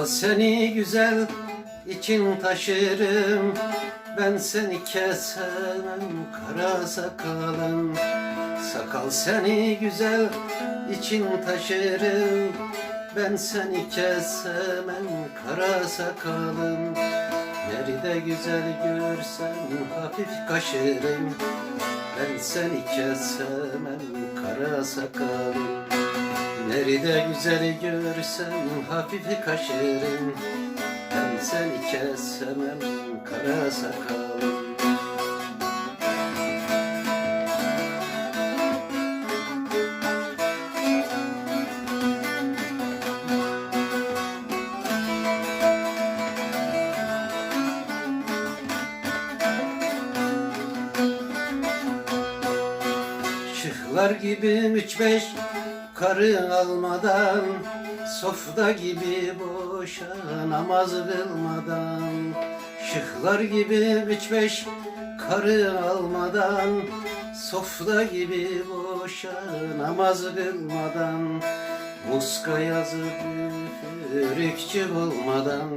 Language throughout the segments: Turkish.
Sakal seni güzel için taşırım. Ben seni kesemem kara sakalım. Sakal seni güzel için taşırım. Ben seni kesemem kara sakalım. Nerede güzel görsem hafif kaşırım. Ben seni kesemem kara sakalım Nerede güzel görsem hafif kaşırım. Ben seni kesemem kara sakalım. Şıhlar gibi üç beş karı almadan Sofda gibi boşa namaz kılmadan. Şıhlar gibi üç beş karı almadan Sofda gibi boşa namaz kılmadan. Muska yazıp üfürükçü olmadan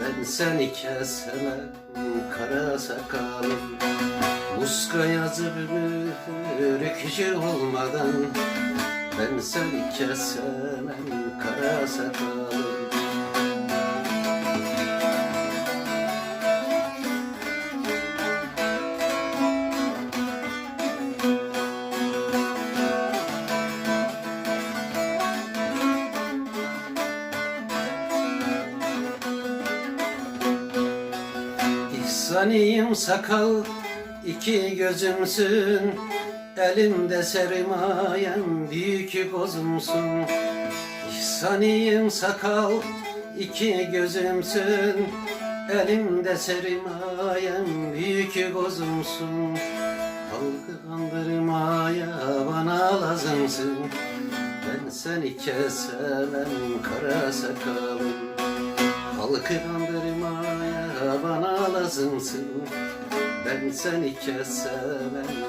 Ben seni kesemem kara sakalım Muska yazıp müfürükçü olmadan Ben seni kesemem kara sakalım İhsaniyim sakal iki gözümsün Elimde sermayem büyük bozumsun İhsaniyim sakal iki gözümsün. Elimde sermayem büyük bozumsun Halkı kandırmaya bana lazımsın. Ben seni kesemem kara sakalım. Halkı kandırmaya bana lazımsın. Ben seni kesemem